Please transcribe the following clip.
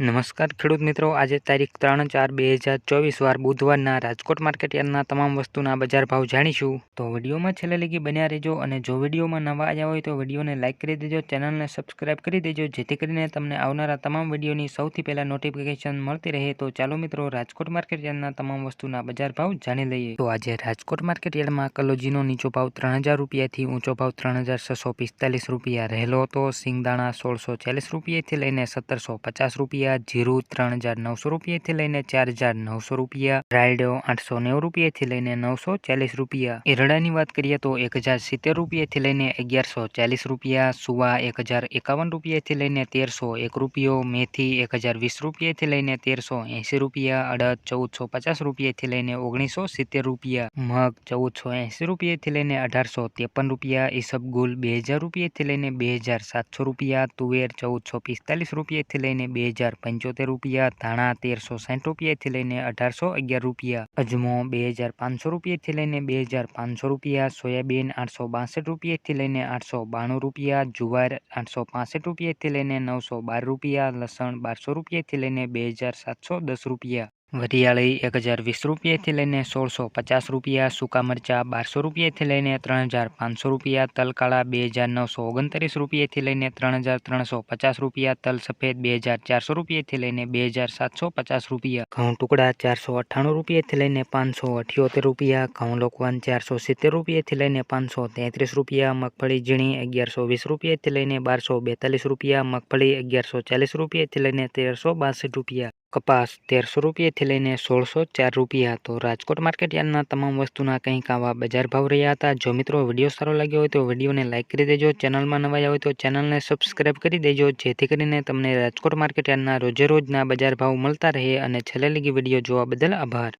નમસ્કાર ખેડૂત મિત્રો, આજે તારીખ ત્રણ ચાર બે હજાર ચોવીસ વાર બુધવારના રાજકોટ માર્કેટ યાર્ડના તમામ વસ્તુના બજાર ભાવ જાણીશું. તો વિડીયોમાં છેલ્લે લગી બન્યા રહેજો અને જો વિડીયોમાં નવા આવ્યા હોય તો વિડીયોને લાઇક કરી દેજો, ચેનલને સબસ્ક્રાઇબ કરી દેજો, જેથી કરીને તમને આવનારા તમામ વિડીયોની સૌથી પહેલાં નોટિફિકેશન મળતી રહે. તો ચાલો મિત્રો, રાજકોટ માર્કેટ યાર્ડના તમામ વસ્તુના બજાર ભાવ જાણી લઈએ. તો આજે રાજકોટ માર્કેટ યાર્ડમાં કલોજીનો નીચો ભાવ ત્રણ હજાર રૂપિયાથી ઊંચો ભાવ ત્રણ હજાર છસો પિસ્તાલીસ રૂપિયા રહેલો હતો. સિંગદાણા સોળસો ચાલીસ રૂપિયાથી લઈને સત્તરસો પચાસ રૂપિયા જીરું ત્રણ હજાર નવસો રૂપિયાથી લઈને ચાર હજાર નવસો રૂપિયા, રાયડો આઠસો નેવું રૂપિયાથી લઈને નવસો ચાલીસ રૂપિયા. એરડાની વાત કરીએ તો એક હજાર સિત્તેર રૂપિયાથી લઈને અગિયારસો ચાલીસ રૂપિયા, સુવા એક હજાર એકાવન રૂપિયાથી લઈને તેરસો એક રૂપિયો, મેથી એક હજાર વીસ રૂપિયાથી લઈને તેરસો એંસી રૂપિયા, અડદ ચૌદસો પચાસ રૂપિયાથી લઈને ઓગણીસો સિત્તેર રૂપિયા, મગ ચૌદસો એંસી રૂપિયાથી લઈને અઢારસો ત્રેપન રૂપિયા ઈસબગુલ બે હજાર રૂપિયાથી લઈને બે હજાર સાતસો રૂપિયા, તુવેર ચૌદસો પિસ્તાલીસ રૂપિયાથી લઈને બે હજાર પંચોતેર રૂપિયા, ધાણા તેરસો સાઠ રૂપિયાથી લઈને અઢારસો અગિયાર રૂપિયા, અજમો બે હજાર પાંચસો રૂપિયાથી લઈને બે હજાર પાંચસો રૂપિયા, સોયાબીન આઠસો બાસઠ રૂપિયાથી લઈને આઠસો બાણું રૂપિયા, જુવાર આઠસો પાસઠ રૂપિયાથી લઈને નવસો બાર રૂપિયા, લસણ બારસો રૂપિયાથી લઈને બે હજાર સાતસો દસ રૂપિયા. વરિયાળી એક હજાર વીસ રૂપિયાથી લઈને સોળસો પચાસ રૂપિયા, સૂકા મરચાં બારસો રૂપિયાથી લઈને ત્રણ હજાર પાંચસો રૂપિયા, તલકાળા બે હજાર નવસો ઓગણત્રીસ રૂપિયાથી લઈને ત્રણ હજાર ત્રણસો પચાસ રૂપિયા, તલ સફેદ બે હજાર ચારસો રૂપિયાથી લઈને બે હજાર સાતસો પચાસ રૂપિયા, ઘઉં ટુકડા ચારસો અઠ્ઠાણું રૂપિયાથી લઈને પાંચસો અઠ્યોતેર રૂપિયા, ઘઉં લોકવાન ચારસો સિત્તેર રૂપિયાથી લઈને પાંચસો તેત્રીસ રૂપિયા, મગફળી ઝીણી અગિયારસો વીસ રૂપિયાથી લઈને બારસો બેતાલીસ રૂપિયા, મગફળી અગિયારસો ચાલીસ રૂપિયાથી લઈને તેરસો બાસઠ રૂપિયા. કપાસ તેરસો રૂપિયાથી લઈને સોળસો ચાર રૂપિયા હતો. રાજકોટ માર્કેટ યાર્ડના તમામ વસ્તુના કંઈક આવા બજાર ભાવ રહ્યા હતા. જો મિત્રો વીડિયો સારો લાગ્યો હોય તો વિડીયોને લાઇક કરી દેજો. ચેનલમાં નવા હોય તો ચેનલને સબસ્ક્રાઇબ કરી દેજો. જેથી કરીને તમને રાજકોટ માર્કેટ યાર્ડના રોજે રોજના બજાર ભાવ મળતા રહે. અને છેલ્લે લગી વીડિયો જોવા બદલ આભાર.